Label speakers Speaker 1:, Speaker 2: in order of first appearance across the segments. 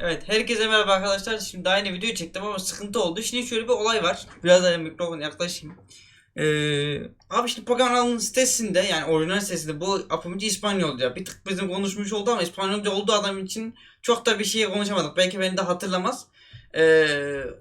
Speaker 1: Evet herkese merhaba arkadaşlar. Şimdi daha yeni video çektim ama sıkıntı oldu. Şimdi şöyle bir olay var. Biraz daha mikrofon yaklaşayım. Ee, abi şimdi Pokemon'un sitesinde yani orijinal sitesinde bu yapımcı İspanyolca. Bir tık bizim konuşmuş oldu ama İspanyolca olduğu adam için çok da bir şey konuşamadık. Belki beni de hatırlamaz. Ee,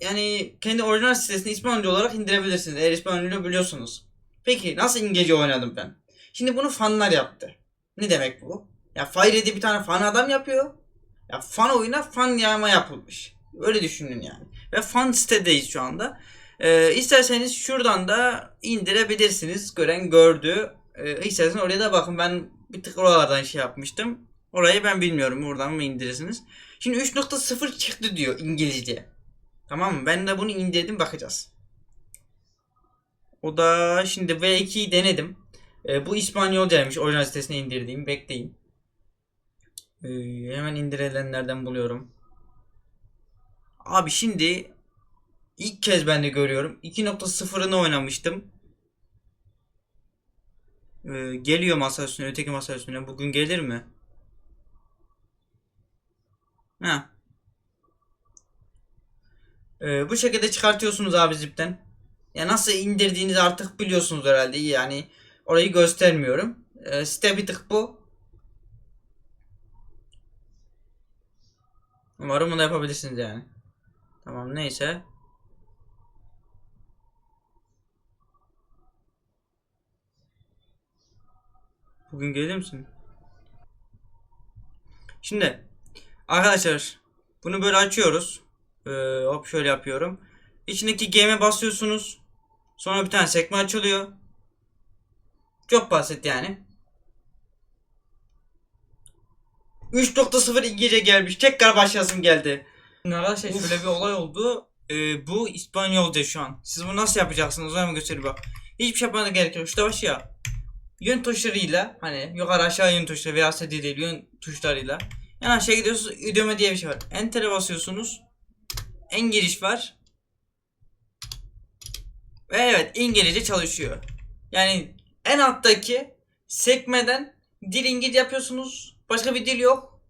Speaker 1: yani kendi orijinal sitesini İspanyolca olarak indirebilirsiniz eğer İspanyolca biliyorsunuz. Peki nasıl İngilizce oynadım ben? Şimdi bunu fanlar yaptı. Ne demek bu? Ya Fire bir tane fan adam yapıyor. Ya fan oyuna fan yağma yapılmış. Öyle düşünün yani. Ve fan sitedeyiz şu anda. Ee, isterseniz şuradan da indirebilirsiniz. Gören gördü. Ee, isterseniz oraya da bakın. Ben bir tık oralardan şey yapmıştım. Orayı ben bilmiyorum. Oradan mı indirirsiniz? Şimdi 3.0 çıktı diyor İngilizce. Tamam mı? Ben de bunu indirdim bakacağız. O da şimdi V2'yi denedim. Ee, bu İspanyolcaymış orijinal sitesine indirdiğim. Bekleyin. Ee, hemen indirilenlerden buluyorum. Abi şimdi ilk kez ben de görüyorum. 2.0'ını oynamıştım. Ee, geliyor masa üstüne, öteki masa üstüne. Bugün gelir mi? Ha. Ee, bu şekilde çıkartıyorsunuz abi zipten. Ya nasıl indirdiğinizi artık biliyorsunuz herhalde. Yani orayı göstermiyorum. Ee, site bir tık bu. Umarım bunu yapabilirsiniz yani. Tamam neyse. Bugün gelir misin? Şimdi arkadaşlar bunu böyle açıyoruz. Ee, hop şöyle yapıyorum. İçindeki game'e basıyorsunuz. Sonra bir tane sekme açılıyor. Çok basit yani. 3.0 İngilizce gelmiş. Tekrar başlasın geldi. Arkadaşlar şöyle bir olay oldu. Ee, bu İspanyolca şu an. Siz bunu nasıl yapacaksınız? O zaman göstereyim bak. Hiçbir şey yapmana gerek yok. Şurada baş ya. Yön tuşlarıyla hani yukarı aşağı yön tuşları veya seti değil yön tuşlarıyla. Yani aşağı gidiyorsunuz. Ödeme diye bir şey var. Enter'e basıyorsunuz. En giriş var. Ve evet İngilizce çalışıyor. Yani en alttaki sekmeden dil İngilizce yapıyorsunuz. Başka bir dil yok.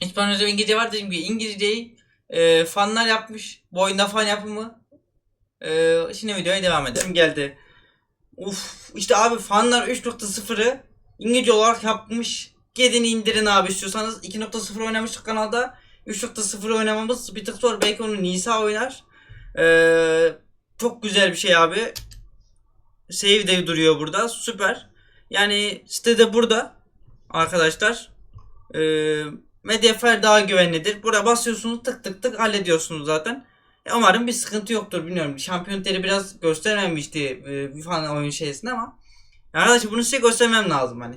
Speaker 1: İspanyolca ve İngilizce var dediğim gibi İngilizceyi e, fanlar yapmış. Bu oyunda fan yapımı. E, şimdi videoya devam edelim. Geldi. Uf işte abi fanlar 3.0'ı İngilizce olarak yapmış. Gidin indirin abi istiyorsanız. 2.0 oynamıştık kanalda. 3.0 oynamamız bir tık zor. Belki onu Nisa oynar. Ee, çok güzel bir şey abi. Save de duruyor burada. Süper. Yani sitede burada. Arkadaşlar. Ee, Mediafire daha güvenlidir. Buraya basıyorsunuz tık tık tık hallediyorsunuz zaten. E, umarım bir sıkıntı yoktur bilmiyorum. Şampiyonları biraz göstermemişti e, falan oyun şeysinde ama. Arkadaşlar bunu size göstermem lazım hani.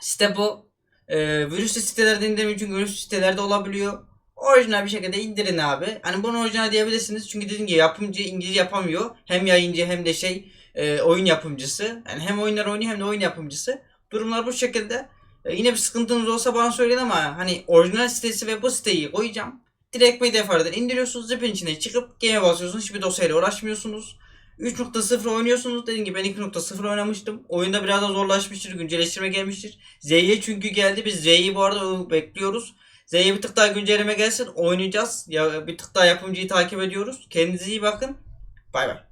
Speaker 1: Site bu. E, virüslü sitelerde indirmeyin çünkü virüslü sitelerde olabiliyor. Orijinal bir şekilde indirin abi. Hani bunu orijinal diyebilirsiniz. Çünkü dediğim gibi yapımcı İngilizce yapamıyor. Hem yayıncı hem de şey e, oyun yapımcısı. Yani hem oyunlar oynuyor hem de oyun yapımcısı. Durumlar bu şekilde. E, yine bir sıkıntınız olsa bana söyleyin ama hani orijinal sitesi ve bu siteyi koyacağım. Direkt Mediafire'den indiriyorsunuz. Zipin içine çıkıp game'e basıyorsunuz. Hiçbir dosyayla uğraşmıyorsunuz. 3.0 oynuyorsunuz. Dediğim gibi ben 2.0 oynamıştım. Oyunda biraz daha zorlaşmıştır. Güncelleştirme gelmiştir. Z'ye çünkü geldi. Biz Z'yi bu arada bekliyoruz. Z'ye bir tık daha güncelleme gelsin. Oynayacağız. Ya bir tık daha yapımcıyı takip ediyoruz. Kendinize iyi bakın. Bay bay.